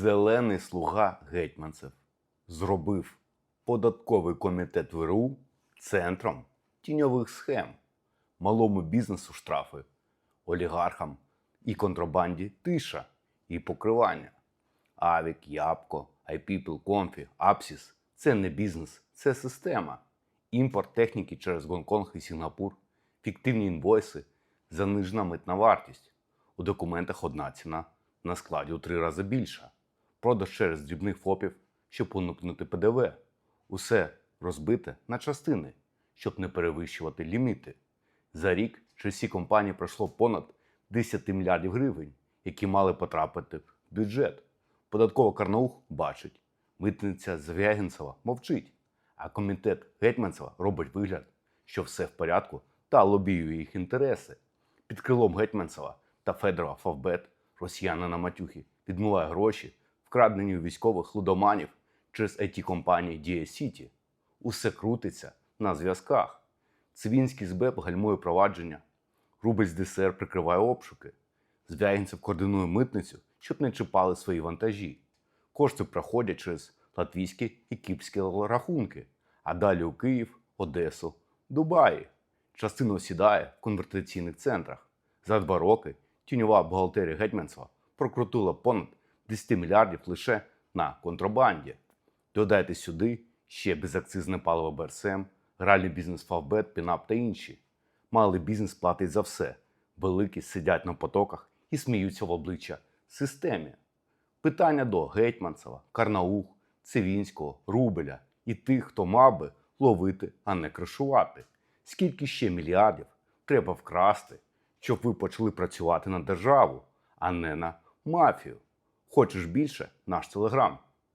Зелений слуга гетьманцев зробив податковий комітет ВРУ центром тіньових схем, малому бізнесу штрафи, олігархам і контрабанді тиша і покривання. Авік, Ябко, iPeople, Comfy, Апсіс це не бізнес, це система. Імпорт техніки через Гонконг і Сінгапур, фіктивні інвойси, занижена митна вартість. У документах одна ціна, на складі у три рази більша. Продаж через дрібних ФОПів, щоб уникнути ПДВ. Усе розбите на частини, щоб не перевищувати ліміти. За рік через всі компанії пройшло понад 10 мільярдів гривень, які мали потрапити в бюджет. Податкова Карнаух бачить, митниця Звягінцева мовчить, а комітет Гетьманцева робить вигляд, що все в порядку та лобіює їх інтереси. Під крилом Гетьманцева та Федорова Фавбет росіяни на матюхи відмиває гроші, вкрадені у військових лудоманів через it компанії Дія Сіті. Усе крутиться на зв'язках. Цивінський СБЕП гальмує провадження. Рубль з ДСР прикриває обшуки. Звягінцев координує митницю, щоб не чіпали свої вантажі. Кошти проходять через латвійські і кіпські рахунки, а далі у Київ, Одесу, Дубаї. Частина осідає в конвертаційних центрах. За два роки тіньова бухгалтерія Гетьманцева прокрутила понад 10 мільярдів лише на контрабанді. Додайте сюди ще безакцизне паливо БРСМ, гральний бізнес Фавбет, Пінап та інші. Малий бізнес платить за все. Великі сидять на потоках і сміються в обличчя системі. Питання до Гетьманцева, Карнаух, Цивінського, Рубеля і тих, хто мав би ловити, а не кришувати. Скільки ще мільярдів треба вкрасти, щоб ви почали працювати на державу, а не на мафію? Хочеш більше? Наш телеграм.